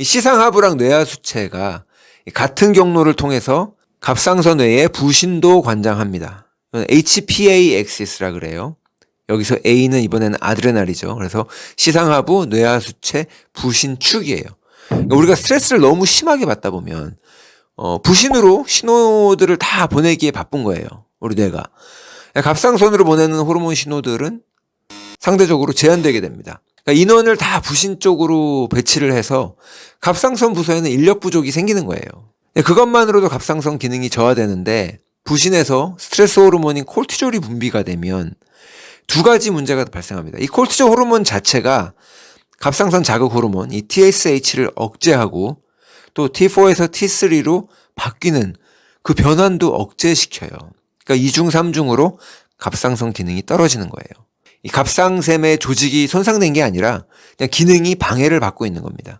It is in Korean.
이 시상하부랑 뇌하수체가 이 같은 경로를 통해서 갑상선 외에 부신도 관장합니다. 이건 HPA 엑시스라 그래요. 여기서 A는 이번에는 아드레날이죠. 그래서 시상하부, 뇌하수체, 부신축이에요. 그러니까 우리가 스트레스를 너무 심하게 받다 보면 어, 부신으로 신호들을 다 보내기에 바쁜 거예요. 우리 뇌가. 갑상선으로 보내는 호르몬 신호들은 상대적으로 제한되게 됩니다. 그러니까 인원을 다 부신 쪽으로 배치를 해서 갑상선 부서에는 인력 부족이 생기는 거예요. 근데 그것만으로도 갑상선 기능이 저하되는데 부신에서 스트레스 호르몬인 콜티졸이 분비가 되면 두 가지 문제가 발생합니다. 이 콜티졸 호르몬 자체가 갑상선 자극 호르몬 이 TSH를 억제하고 또 T4에서 T3로 바뀌는 그 변환도 억제시켜요. 그러니까 2중 3중으로 갑상선 기능이 떨어지는 거예요. 이 갑상샘의 조직이 손상된 게 아니라 그냥 기능이 방해를 받고 있는 겁니다.